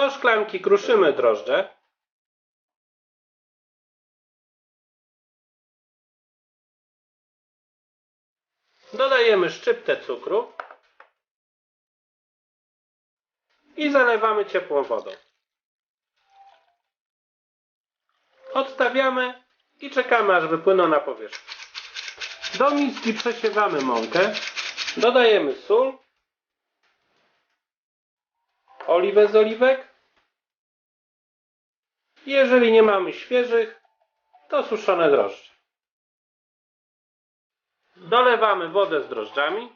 Do szklanki kruszymy drożdże. Dodajemy szczyptę cukru i zalewamy ciepłą wodą. Odstawiamy i czekamy aż wypłyną na powierzchnię. Do miski przesiewamy mąkę, dodajemy sól, oliwę z oliwek. Jeżeli nie mamy świeżych, to suszone drożdże. Dolewamy wodę z drożdżami.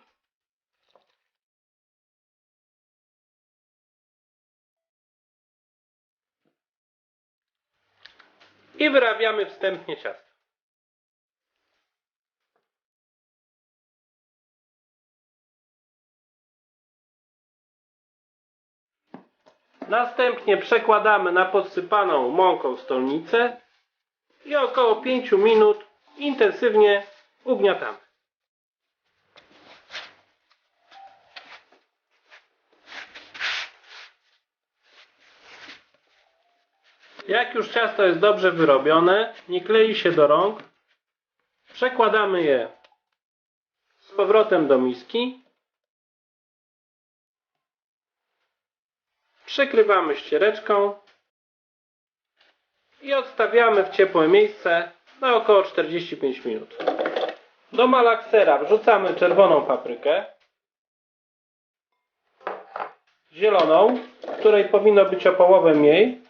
I wyrabiamy wstępnie ciasto. Następnie przekładamy na podsypaną mąką stolnicę i około 5 minut intensywnie ugniatamy. Jak już ciasto jest dobrze wyrobione, nie klei się do rąk, przekładamy je z powrotem do miski. Przykrywamy ściereczką i odstawiamy w ciepłe miejsce na około 45 minut. Do malaksera wrzucamy czerwoną paprykę, zieloną, której powinno być o połowę mniej,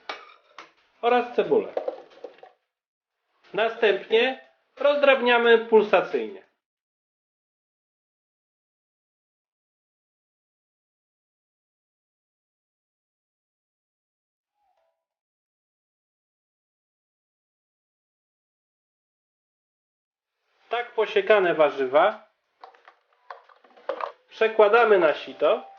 oraz cebulę. Następnie rozdrabniamy pulsacyjnie. Tak posiekane warzywa przekładamy na sito.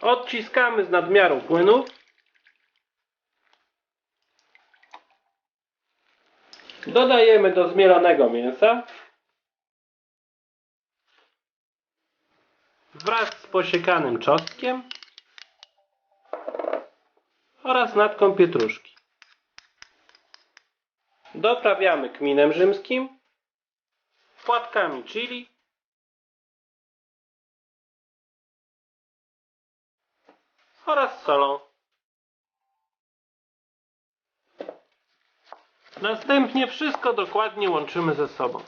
Odciskamy z nadmiaru płynów. Dodajemy do zmielonego mięsa. Wraz z posiekanym czosnkiem oraz natką pietruszki. Doprawiamy kminem rzymskim, płatkami chili oraz solą. Następnie wszystko dokładnie łączymy ze sobą.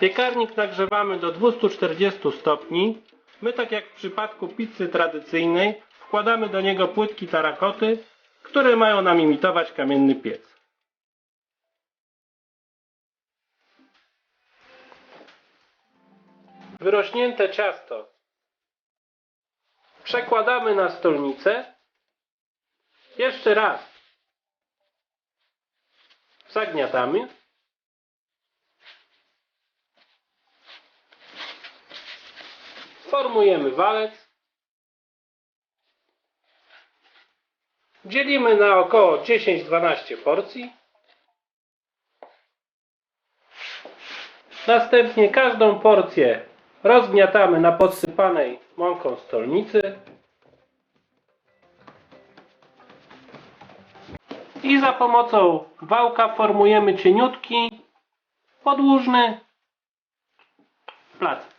Piekarnik nagrzewamy do 240 stopni. My, tak jak w przypadku pizzy tradycyjnej, wkładamy do niego płytki tarakoty, które mają nam imitować kamienny piec. Wyrośnięte ciasto przekładamy na stolnicę. Jeszcze raz zagniatamy. Formujemy walec. Dzielimy na około 10-12 porcji. Następnie każdą porcję rozgniatamy na podsypanej mąką stolnicy. I za pomocą wałka formujemy cieniutki, podłużny placek.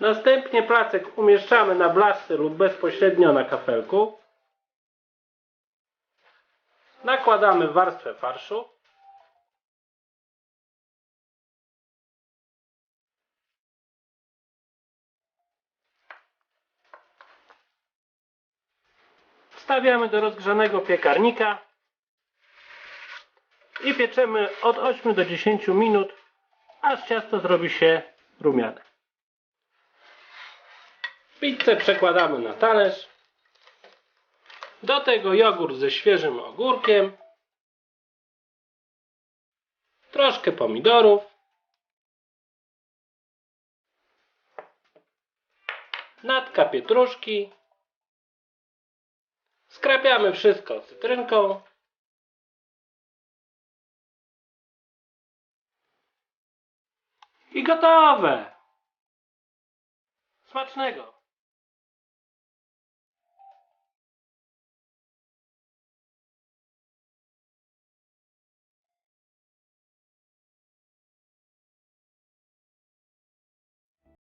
Następnie placek umieszczamy na blaszce lub bezpośrednio na kafelku. Nakładamy warstwę farszu. Wstawiamy do rozgrzanego piekarnika i pieczemy od 8 do 10 minut, aż ciasto zrobi się rumiane. Pizzę przekładamy na talerz. Do tego jogurt ze świeżym ogórkiem. Troszkę pomidorów. Natka pietruszki. Skrapiamy wszystko cytrynką. I gotowe. Smacznego.